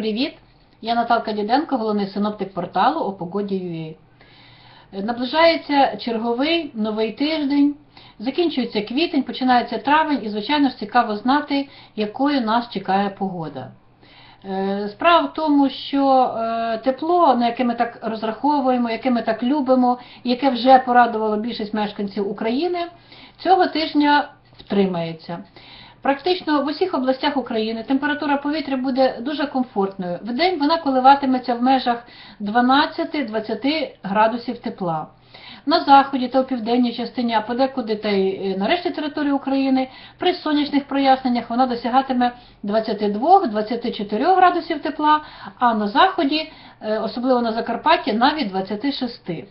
Привіт! Я Наталка Діденко, головний синоптик порталу о погоді.ua. Наближається черговий новий тиждень, закінчується квітень, починається травень і, звичайно ж, цікаво знати, якою нас чекає погода. Е, Справа в тому, що е, тепло, на яке ми так розраховуємо, яке ми так любимо, яке вже порадувало більшість мешканців України, цього тижня втримається. Практично в усіх областях України температура повітря буде дуже комфортною. Вдень вона коливатиметься в межах 12-20 градусів тепла. На заході та у південній частині, а подекуди та й е, на решті території України при сонячних проясненнях вона досягатиме 22-24 градусів тепла, а на заході, е, особливо на Закарпатті, навіть 26. Е,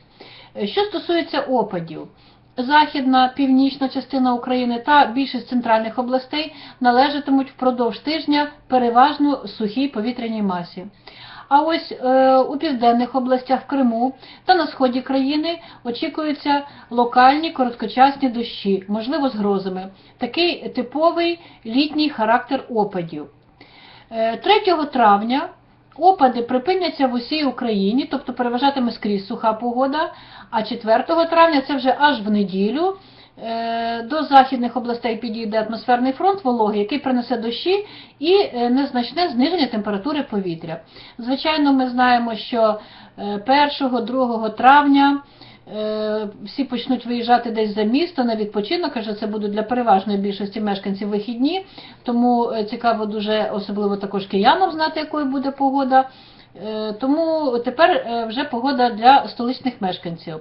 Що стосується опадів, західна, північна частина України та більшість центральних областей належатимуть впродовж тижня переважно сухій повітряній масі. А ось е, у південних областях Криму та на сході країни очікуються локальні короткочасні дощі, можливо, з грозами. Такий типовий літній характер опадів. Е, 3 травня опади припиняться в усій Україні, тобто переважатиме скрізь суха погода, а 4 травня це вже аж в неділю. е, До західних областей підійде атмосферний фронт вологий, який принесе дощі і е, незначне зниження температури повітря. Звичайно, ми знаємо, що 1-2 травня е, всі почнуть виїжджати десь за місто на відпочинок, каже, це буде для переважної більшості мешканців вихідні, тому е, цікаво дуже, особливо також киянам знати, якою буде погода. Е, Тому тепер е, вже погода для столичних мешканців.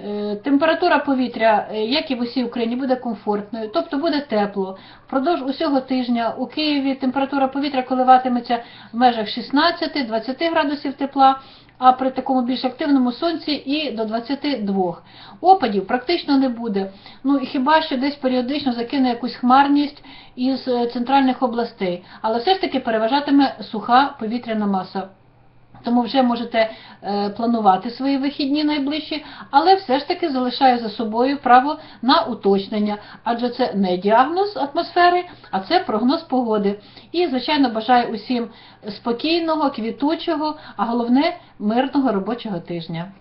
Е, Температура повітря, е, як і в усій Україні, буде комфортною, тобто буде тепло. Впродовж усього тижня у Києві температура повітря коливатиметься в межах 16-20 градусів тепла, а при такому більш активному сонці і до 22. Опадів практично не буде. Ну хіба що десь періодично закине якусь хмарність із е, центральних областей, але все ж таки переважатиме суха повітряна маса. Тому вже можете е, планувати свої вихідні найближчі, але все ж таки залишаю за собою право на уточнення, адже це не діагноз атмосфери, а це прогноз погоди. І, звичайно, бажаю усім спокійного, квітучого, а головне мирного робочого тижня.